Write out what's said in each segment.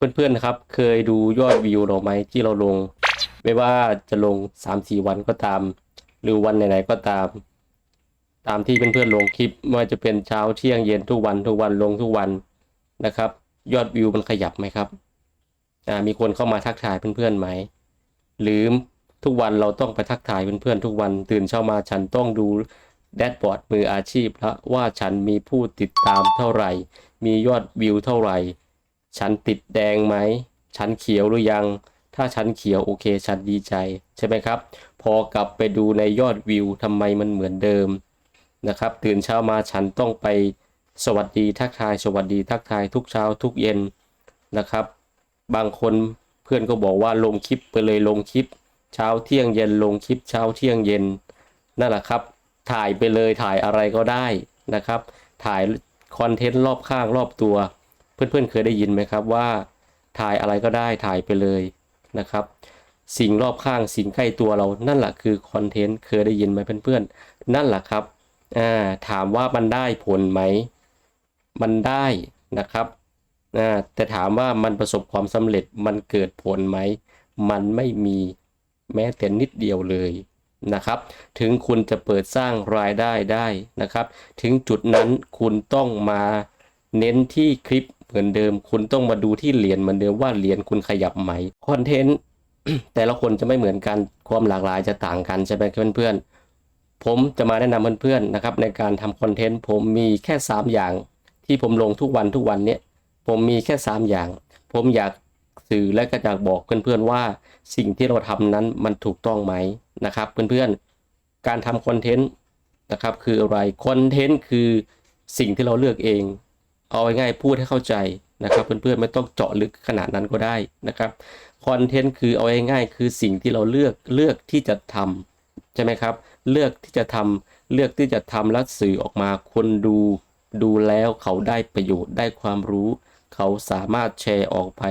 เพื่อนๆนะครับ เคยดูยอดวิวเราไหมที่เราลง ไม่ว่าจะลงสามสี่วันก็ตาม หรือวันไหนๆก็ตาม ตามที่เพื่อนๆลงคลิปไม่ว่าจะเป็นเช้าเที่ยงเย็นทุกวันทุกวันลงทุกวันนะครับ ยอดวิวมันขยับไหมครับมีคนเข้ามาทักทายเพื่อนๆไหม หรือทุกวันเราต้องไปทักทายเพื่อนๆทุกวันตื่นเช้ามาฉันต้องดูแดชบอร์ดมืออาชีพแล้วว่าฉันมีผู้ติดตามเท่าไหร่ มียอดวิวเท่าไหร่ ฉันติดแดงไหม ฉันเขียวหรือยัง ถ้าฉันเขียวโอเค ฉันดีใจ ใช่ไหมครับ พอกลับไปดูในยอดวิวทำไมมันเหมือนเดิมนะครับ ตื่นเช้ามาฉันต้องไปสวัสดีทักทายสวัสดีทักทายทุกเช้าทุกเย็นนะครับ บางคนเพื่อนก็บอกว่าลงคลิปไปเลยลงคลิป เช้าเที่ยงเย็นลงคลิปเช้าเที่ยงเย็นนั่นแหละครับ ถ่ายไปเลยถ่ายอะไรก็ได้นะครับ ถ่ายคอนเทนต์รอบข้างรอบตัว เพื่อนๆ เคยได้ยินไหมครับว่า ถ่ายอะไรก็ได้ถ่ายไปเลยนะครับ สิ่งรอบข้างสิ่งใกล้ตัวเรานั่นแหละคือคอนเทนต์เคยได้ยินไหมเพื่อนๆ นั่นแหละครับาถามว่ามันได้ผลไหม มันได้นะครับแต่ถามว่ามันประสบความสำเร็จมันเกิดผลไหม มันไม่มีแม้แต่นิดเดียวเลยนะครับ ถึงคุณจะเปิดสร้างรายได้ได้นะครับ ถึงจุดนั้นคุณต้องมาเน้นที่คลิป เหมือนเดิม คุณต้องมาดูที่เหรียญเหมือนเดิมว่าเหรียญคุณขยับไหมคอนเทนต์แต่ละคนจะไม่เหมือนกันความหลากหลายจะต่างกันใช่ไหมเพื่อนๆ ผมจะมาแนะนำเพื่อนๆนะครับในการทำคอนเทนต์ผมมีแค่ 3 อย่าง ที่ผมลงทุกวันทุกวันเนี้ยผมมีแค่ 3 อย่าง ผมอยากสื่อและก็อยากบอกเพื่อนๆว่า สิ่งที่เราทำนั้นมันถูกต้องไหมนะครับ เพื่อนๆการทำคอนเทนต์นะครับคืออะไรคอนเทนต์คือสิ่งที่เราเลือกเอง เอาง่ายๆพูดให้เข้าใจนะครับ เพื่อนๆไม่ต้องเจาะลึกขนาดนั้นก็ได้นะครับคอนเทนต์คือเอาง่ายๆคือสิ่งที่เราเลือกเลือกที่จะทำใช่ไหมครับ เลือกที่จะทำเลือกที่จะทำแล้วสื่อออกมาคนดูดูแล้วเขาได้ประโยชน์ได้ความรู้ เขาสามารถแชร์ออกไป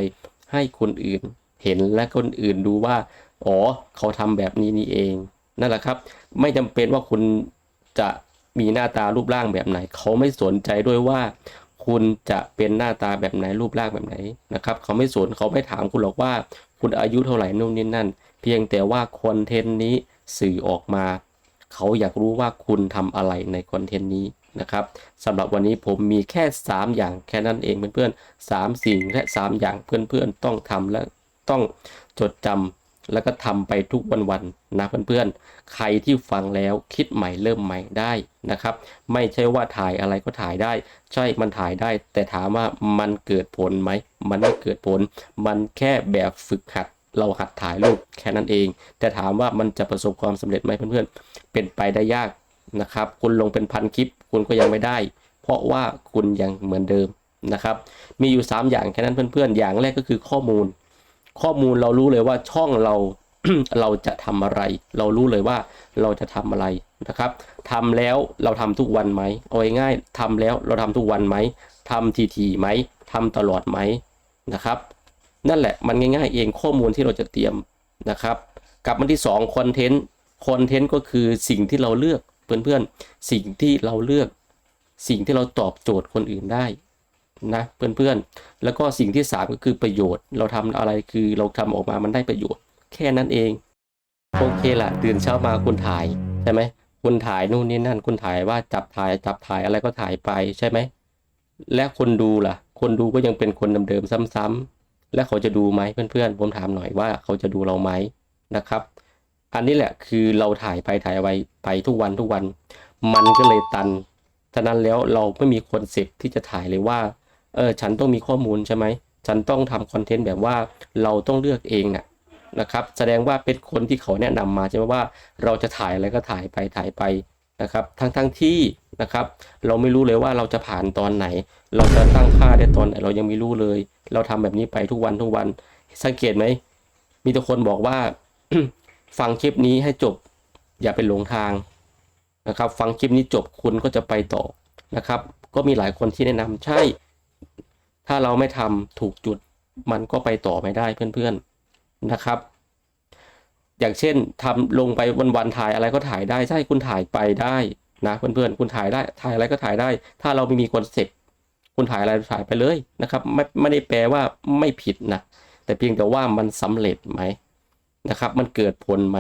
ให้คนอื่น เห็นและคนอื่นดูว่าอ๋อเขาทำแบบนี้นี่เองนั่นแหละครับ ไม่จำเป็นว่าคุณจะมีหน้าตารูปร่างแบบไหน เขาไม่สนใจด้วยว่า คุณจะเป็นหน้าตาแบบไหนรูปร่างแบบไหนนะครับ เขาไม่สนเขาไม่ถามคุณหรอกว่า คุณอายุเท่าไหร่นู่นนี่นั่น เพียงแต่ว่าคอนเทนต์นี้สื่อออกมา เขาอยากรู้ว่าคุณทำอะไรในคอนเทนต์นี้นะครับสำหรับวันนี้ผมมีแค่ 3 อย่างแค่นั้นเองเพื่อนๆ3สิ่งและ 3 อย่างเพื่อนๆต้องทำและต้องจดจำ แล้วก็ทำไปทุกวันๆนนะเพื่อนๆ ใครที่ฟังแล้วคิดใหม่เริ่มใหม่ได้นะครับ ไม่ใช่ว่าถ่ายอะไรก็ถ่ายได้ ใช่มันถ่ายได้ แต่ถามว่ามันเกิดผลไหม มันไม่เกิดผล มันแค่แบบฝึกหัดเราหัดถ่ายรูปแค่นั้นเอง แต่ถามว่ามันจะประสบความสำเร็จไหมเพื่อนๆ เป็นไปได้ยากนะครับ คุณลงเป็นพันคลิป คุณก็ยังไม่ได้ เพราะว่าคุณยังเหมือนเดิมนะครับ มีอยู่ 3 อย่างแค่นั้นเพื่อนๆ อย่างแรกก็คือข้อมูล ข้อมูลเรารู้เลยว่าช่องเราเราจะทำอะไร เรารู้เลยว่าเราจะทำอะไรนะครับทำแล้วเราทำทุกวันไหมเอาง่ายๆทำแล้วเราทำทุกวันไหมทำทีๆไหมทำตลอดไหมนะครับ นั่นแหละมันง่าย ๆ เองข้อมูลที่เราจะเตรียมนะครับกลับมาที่2คอนเทนต์คอนเทนต์ก็คือสิ่งที่เราเลือกเพื่อนๆสิ่งที่เราเลือก สิ่งที่เราตอบโจทย์คนอื่นได้ นะเพื่อนๆ แล้วก็สิ่งที่สามก็คือประโยชน์ เราทำอะไรคือเราทำออกมามันได้ประโยชน์ แค่นั้นเอง โอเคล่ะตื่นเช้ามาคุณถ่ายใช่ไหมคุณถ่ายนู่นนี่นั่นคุณถ่ายว่าจับถ่ายจับถ่ายอะไรก็ถ่ายไปใช่ไหมและคนดูล่ะ คนดูก็ยังเป็นคนเดิมๆซ้ำๆและเขาจะดูไหมเพื่อนๆ ผมถามหน่อยว่าเขาจะดูเราไหมนะครับ อันนี้แหละคือเราถ่ายไปถ่ายไว้ไปทุกวันทุกวัน มันก็เลยตันฉะนั้นแล้วเราไม่มีคอนเซ็ปที่จะถ่ายเลยว่า เออฉันต้องมีข้อมูลใช่ไหมฉันต้องทำคอนเทนต์แบบว่าเราต้องเลือกเองนะนะครับแสดงว่าเป็นคนที่เขาแนะนำมาใช่ไหมว่าเราจะถ่ายอะไรก็ถ่ายไปถ่ายไปนะครับ ทั้งทั้งที่นะครับ เราไม่รู้เลยว่าเราจะผ่านตอนไหน เราจะตั้งค่าได้ตอนไหนเรายังไม่รู้เลย เราทำแบบนี้ไปทุกวันทุกวัน สังเกตไหมมีแต่คนบอกว่า ฟังคลิปนี้ให้จบ อย่าไปหลงทางนะครับ ฟังคลิปนี้จบคุณก็จะไปต่อนะครับ ก็มีหลายคนที่แนะนำใช่ ถ้าเราไม่ทำถูกจุดมันก็ไปต่อไม่ได้เพื่อนๆนะครับ อย่างเช่นทำลงไปวันๆถ่ายอะไรก็ถ่ายได้ใช่คุณถ่ายไปได้นะเพื่อนๆคุณถ่ายได้ถ่ายอะไรก็ถ่ายได้ ถ้าเราไม่มีคอนเซ็ปต์คุณถ่ายอะไรถ่ายไปเลยนะครับ ไม่ไม่ได้แปลว่าไม่ผิดนะแต่เพียงแต่ว่ามันสำเร็จไหมนะครับ มันเกิดผลไหม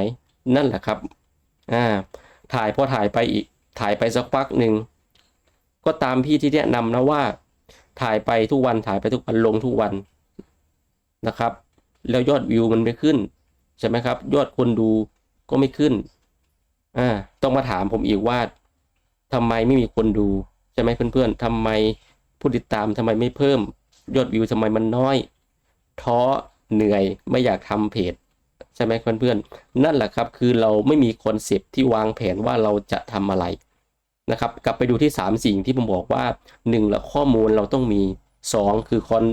นั่นแหละครับอ่าถ่ายพอถ่ายไปอีกถ่ายไปสักพักหนึ่งก็ตามพี่ที่แนะนำนะว่า ถ่ายไปทุกวันถ่ายไปทุกวันลงทุกวันนะครับ แล้วยอดวิวมันไม่ขึ้นใช่ไหมครับ ยอดคนดูก็ไม่ขึ้นอ่าต้องมาถามผมอีกว่าทำไมไม่มีคนดูใช่ไหมเพื่อนๆทำไมผู้ติดตามทำไมไม่เพิ่ม ยอดวิวทำไมมันน้อย ท้อเหนื่อยไม่อยากทำเพจใช่ไหมเพื่อนๆ นั่นแหละครับ คือเราไม่มีคอนเซปที่วางแผนว่าเราจะทำอะไร นะครับกลับไปดูที่ 3 สิ่งที่ผมบอกว่า1ละข้อมูลเราต้องมี 2 คือคอน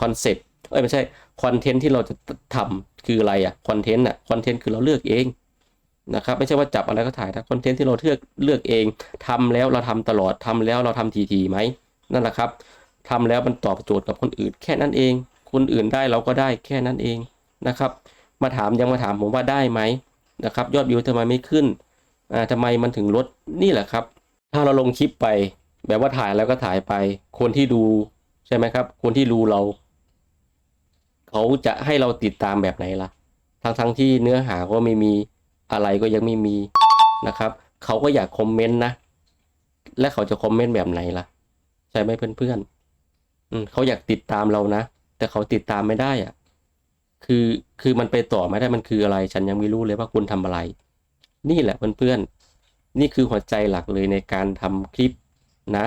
คอนเซปต์เอ้ยไม่ใช่คอนเทนต์ที่เราจะทำคืออะไรอะคอนเทนต์อะคอนเทนต์คือเราเลือกเองนะครับไม่ใช่ว่าจับอะไรก็ถ่ายนะคอนเทนต์ที่เราเลือกเลือกเองทำแล้วเราทำตลอดทำแล้วเราทำทีทีๆไหมนั่นแหละครับทำแล้วมันตอบโจทย์กับคนอื่น แค่นั้นเอง คนอื่นได้เราก็ได้แค่นั้นเองนะครับ มาถามยังมาถามผมว่าได้ไหมนะครับ ยอดวิวทำไมไม่ขึ้นอ่าทำไมมันถึงลดนี่แหละครับ ถ้าเราลงคลิปไปแบบว่าถ่ายแล้วก็ถ่ายไป คนที่ดูใช่ไหมครับ คนที่ดูเรา เขาจะให้เราติดตามแบบไหนล่ะ ทั้งทั้งๆที่เนื้อหาก็ไม่มีอะไรก็ยังไม่มีนะครับ เขาก็อยากคอมเมนต์นะ และเขาจะคอมเมนต์แบบไหนล่ะ ใช่ไหมเพื่อนๆอืมเขาอยากติดตามเรานะ แต่เขาติดตามไม่ได้อะคือคือมันไปต่อไม่ได้มันคืออะไร ฉันยังไม่รู้เลยว่าคุณทำอะไร นี่แหละเพื่อนๆ นี่คือหัวใจหลักเลยในการทำคลิปนะ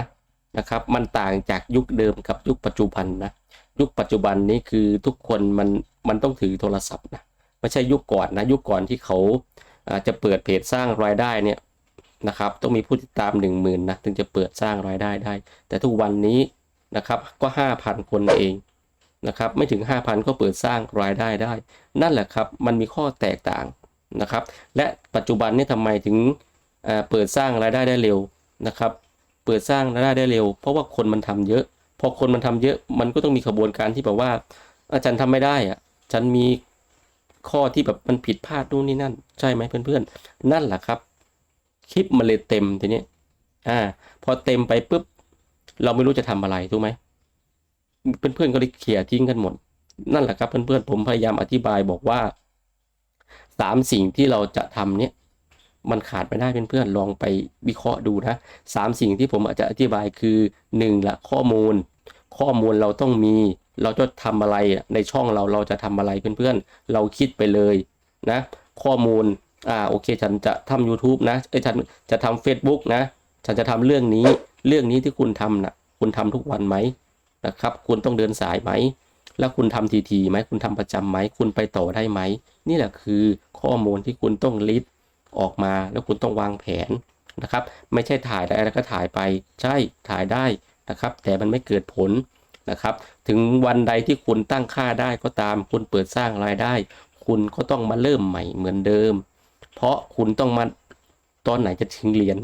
นะครับ มันต่างจากยุคเดิมกับยุคปัจจุบันนะยุคปัจจุบันนี้คือทุกคนมันมันต้องถือโทรศัพท์นะไม่ใช่ยุคก่อนนะยุคก่อนที่เขาจะเปิดเพจสร้างรายได้เนี่ยนะครับต้องมีผู้ติดตามหนึ่งหมื่นนะถึงจะเปิดสร้างรายได้ได้ แต่ทุกวันนี้นะครับก็ห้าพันคนเองนะครับไม่ถึง 5,000 ก็เปิดสร้างรายได้ได้ นั่นแหละครับมันมีข้อแตกต่างนะครับ และปัจจุบันนี้ทำไมถึง เปิดสร้างรายได้ได้เร็วนะครับ เปิดสร้างรายได้ได้เร็ว เพราะว่าคนมันทำเยอะ พอคนมันทำเยอะมันก็ต้องมีขบวนการที่แบบว่า อาจารย์ทำไม่ได้อะฉันมีข้อที่แบบมันผิดพลาดนู่นนี่นั่น ใช่ไหมเพื่อนๆ นั่นแหละครับคลิปมันเลยเต็มทีนี้อ่า พอเต็มไปปุ๊บ เราไม่รู้จะทำอะไรถูกไหมเพื่อนๆก็เลยเขี่ยทิ้งกันหมด นั่นแหละครับเพื่อนๆผมพยายามอธิบายบอกว่าสามสิ่งที่เราจะทำเนี่ย มันขาดไม่ได้เพื่อนๆลองไปวิเคราะห์ดูนะสามสิ่งที่ผมอาจจะอธิบายคือหนึ่งละข้อมูล ข้อมูลเราต้องมี เราจะทำอะไรในช่องเราเราจะทำอะไรเพื่อนๆ เราคิดไปเลยนะข้อมูลอ่าโอเคฉันจะทำ YouTube นะเอ้ฉันจะทำ Facebook นะ ฉันจะทำเรื่องนี้เรื่องนี้ที่คุณทำนะคุณทำทุกวันไหมนะครับ คุณต้องเดินสายไหมแล้วคุณทำทีทีไหมคุณทำประจำไหมคุณไปต่อได้ไหมนี่แหละคือข้อมูลที่คุณต้องลิสต์ ออกมาแล้วคุณต้องวางแผนนะครับ ไม่ใช่ถ่ายอะไรแล้วก็ถ่ายไป ใช่ถ่ายได้นะครับ แต่มันไม่เกิดผลนะครับ ถึงวันใดที่คุณตั้งค่าได้ก็ตาม คุณเปิดสร้างรายได้ คุณก็ต้องมาเริ่มใหม่เหมือนเดิม เพราะคุณต้องมาตอนไหนจะถึงเหรียญ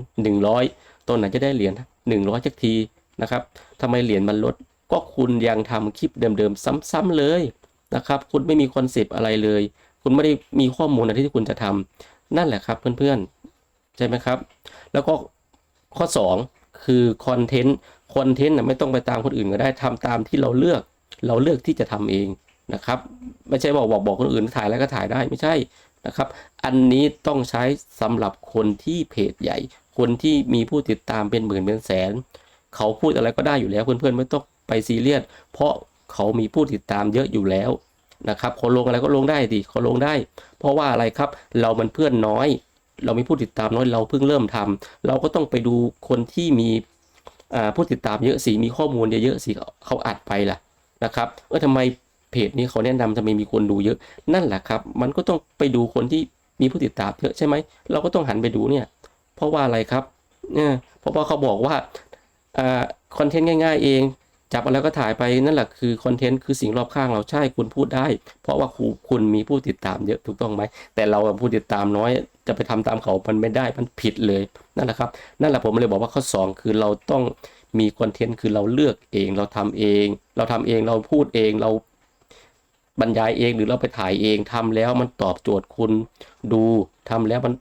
100ตอนไหนจะได้เหรียญ100จักทีนะครับทำไมเหรียญมันลดก็คุณยังทำคลิปเดิมๆซ้ำๆเลยนะครับ คุณไม่มีคอนเซปต์อะไรเลย คุณไม่ได้มีข้อมูลอะไรที่คุณจะทำ นั่นแหละครับเพื่อนๆ ใช่ไหมครับ แล้วก็ข้อ 2 คือคอนเทนต์คอนเทนต์นะไม่ต้องไปตามคนอื่นก็ได้ทำตามที่เราเลือกเราเลือกที่จะทำเองนะครับ ไม่ใช่บอกบอกบอกคนอื่นถ่ายแล้วก็ถ่ายได้ไม่ใช่นะครับ อันนี้ต้องใช้สำหรับคนที่เพจใหญ่ คนที่มีผู้ติดตามเป็นหมื่นเป็นแสน เขาพูดอะไรก็ได้อยู่แล้วเพื่อนๆ ไม่ต้องไปซีเรียสเพราะเขามีผู้ติดตามเยอะอยู่แล้ว นะครับเขาลงอะไรก็ลงได้ดิเขาลงได้ เพราะว่าอะไรครับ เรามันเพื่อนน้อย เรามีผู้ติดตามน้อยเราเพิ่งเริ่มทำเราก็ต้องไปดูคนที่มีผู้ติดตามเยอะสิมีข้อมูลเยอะๆสิเขาอัดไปล่ะนะครับเออทำไมเพจนี้เขาแนะนำทำไมมีคนดูเยอะ นั่นแหละครับ มันก็ต้องไปดูคนที่มีผู้ติดตามเยอะใช่ไหมเราก็ต้องหันไปดูเนี่ย เพราะว่าอะไรครับเนี่ยเพราะว่าเขาบอกว่าคอนเทนต์ง่าย ๆ เอง จับอะไรก็ถ่ายไปนั่นแหละคือคอนเทนต์คือสิ่งรอบข้างเราใช่คุณพูดได้ เพราะว่าครูคุณมีผู้ติดตามเยอะถูกต้องไหม แต่เราผู้ติดตามน้อยจะไปทำตามเขา มันไม่ได้มันผิดเลยนั่นแหละครับนั่นแหละผมเลยบอกว่าข้อสองคือเราต้องมีคอนเทนต์คือเราเลือกเองเราทำเอง เราทำเองเราพูดเองเราบรรยายเองหรือเราไปถ่ายเองทำแล้วมันตอบโจทย์คุณดูทำแล้วมัน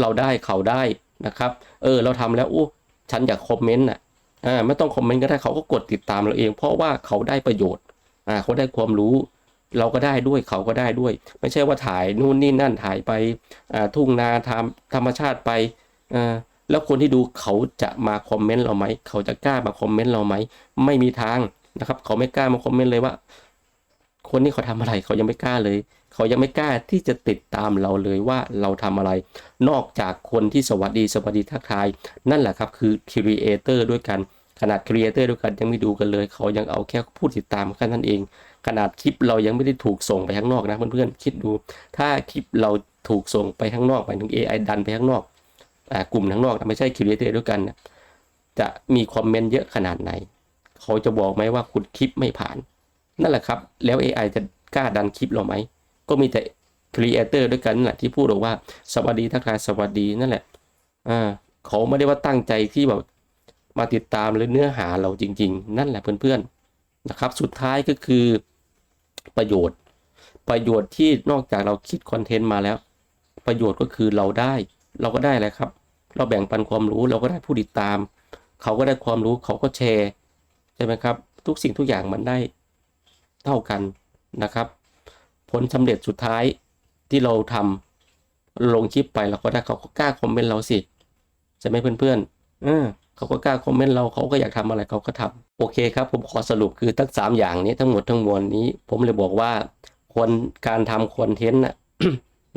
เราได้เขาได้นะครับ เออ เราทำแล้วอู้ฉันอยากคอมเมนต์น่ะ อ่าไม่ต้องคอมเมนต์ก็ได้เขาก็กดติดตามเราเอง เพราะว่าเขาได้ประโยชน์อ่าเขาได้ความรู้ เราก็ได้ด้วยเขาก็ได้ด้วย ไม่ใช่ว่าถ่ายนู่นนี่นั่นถ่ายไปอ่าทุ่งนาทำธรรมชาติไปอ่าแล้วคนที่ดูเขาจะมาคอมเมนต์เราไหมเขาจะกล้ามาคอมเมนต์เราไหมไม่มีทางนะครับ เขาไม่กล้ามาคอมเมนต์เลยว่า คนนี้เขาทำอะไรเขายังไม่กล้าเลย เขายังไม่กล้าที่จะติดตามเราเลยว่าเราทำอะไร นอกจากคนที่สวัสดีสวัสดีทักทาย นั่นแหละครับคือครีเอเตอร์ด้วยกันขนาดครีเอเตอร์ด้วยกันยังไม่ดูกันเลย เขายังเอาแค่ผู้ติดตามแค่นั้นเอง ขนาดคลิปเรายังไม่ได้ถูกส่งไปข้างนอกนะเพื่อนๆคิดดู ถ้าคลิปเราถูกส่งไปข้างนอกหมายถึง AI ดันไปข้างนอกอกลุ่มข้างนอกไม่ใช่ครีเอเตอร์ด้วยกันจะมีคอมเมนต์เยอะขนาดไหน เขาจะบอกไหมว่าคุณคลิปไม่ผ่าน นั่นแหละครับ แล้ว AI จะกล้าดันคลิปเราไหม ก็มีแต่ครีเอเตอร์ด้วยกันนั่นแหละที่พูดบอกว่าสวัสดีทักทายสวัสดีนั่นแหละอ่าเขาไม่ได้ว่าตั้งใจที่แบบมาติดตามหรือเนื้อหาเราจริง ๆ นั่นแหละเพื่อนๆนะครับ สุดท้ายก็คือประโยชน์ ประโยชน์ที่นอกจากเราคิดคอนเทนต์มาแล้ว ประโยชน์ก็คือเราได้ เราก็ได้อะไรครับ เราแบ่งปันความรู้เราก็ได้ผู้ติดตาม เขาก็ได้ความรู้เขาก็แชร์ใช่ไหมครับ ทุกสิ่งทุกอย่างมันได้ เท่ากันนะครับ ผลสำเร็จสุดท้ายที่เราทำลงคลิปไปเราก็ได้เขาก็กล้าคอมเมนต์เราสิใช่ไหมเพื่อนๆเออเขาก็กล้าคอมเมนต์เราเขาก็อยากทำอะไรเขาก็ทำโอเคครับ ผมขอสรุปคือทั้งสามอย่างนี้ทั้งหมดทั้งมวลนี้ ผมเลยบอกว่าคนการทำคอนเทนต์น่ะ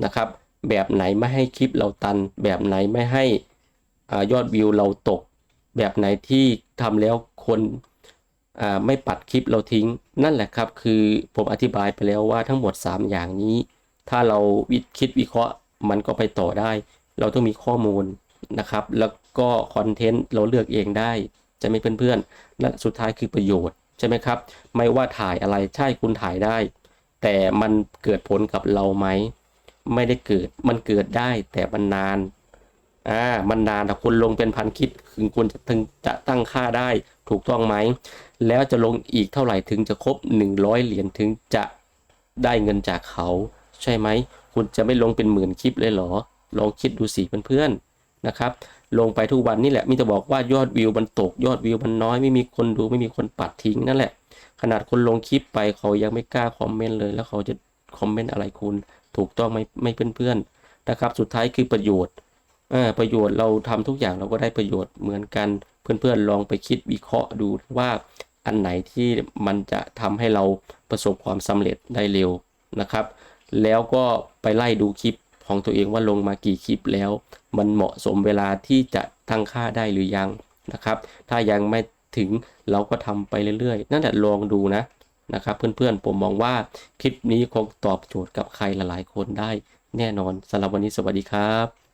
นะครับ แบบไหนไม่ให้คลิปเราตัน แบบไหนไม่ให้อายอดวิวเราตก แบบไหนที่ทำแล้วคนอ่า ไม่ปัดคลิปเราทิ้ง นั่นแหละครับ คือผมอธิบายไปแล้วว่าทั้งหมด 3 อย่างนี้ ถ้าเราวิคิดวิเคราะห์มันก็ไปต่อได้ เราต้องมีข้อมูลนะครับ แล้วก็คอนเทนต์เราเลือกเองได้จะไม่เพื่อนๆและสุดท้ายคือประโยชน์ใช่ไหมครับ ไม่ว่าถ่ายอะไรใช่คุณถ่ายได้ แต่มันเกิดผลกับเราไหม ไม่ได้เกิดมันเกิดได้แต่มันนานอ่ามันนานแต่คุณลงเป็นพันคลิปคุณจะถึงจะตั้งค่าได้ ถูกต้องไหม แล้วจะลงอีกเท่าไหร่ถึงจะครบ 100 เหรียญถึงจะได้เงินจากเขา ใช่ไหม คุณจะไม่ลงเป็นหมื่นคลิปเลยเหรอ ลองคิดดูสิเพื่อนๆนะครับ ลงไปทุกวันนี่แหละมิจะบอกว่ายอดวิวมันตก ยอดวิวมันน้อยไม่มีคนดูไม่มีคนปัดทิ้งนั่นแหละ ขนาดคนลงคลิปไปเขายังไม่กล้าคอมเมนต์เลย แล้วเขาจะคอมเมนต์อะไรคุณ ถูกต้องไหมไม่เพื่อนๆนะครับ สุดท้ายคือประโยชน์ ประโยชน์เราทำทุกอย่างเราก็ได้ประโยชน์เหมือนกันเพื่อนๆลองไปคิดวิเคราะห์ดูว่าอันไหนที่มันจะทำให้เราประสบความสำเร็จได้เร็วนะครับ แล้วก็ไปไล่ดูคลิปของตัวเองว่าลงมากี่คลิปแล้ว มันเหมาะสมเวลาที่จะตั้งค่าได้หรือยังนะครับ ถ้ายังไม่ถึงเราก็ทำไปเรื่อยๆ นั่นแหละลองดูนะนะครับเพื่อนๆผมมองว่าคลิปนี้คงตอบโจทย์กับใครหลายๆคนได้แน่นอนสำหรับวันนี้สวัสดีครับ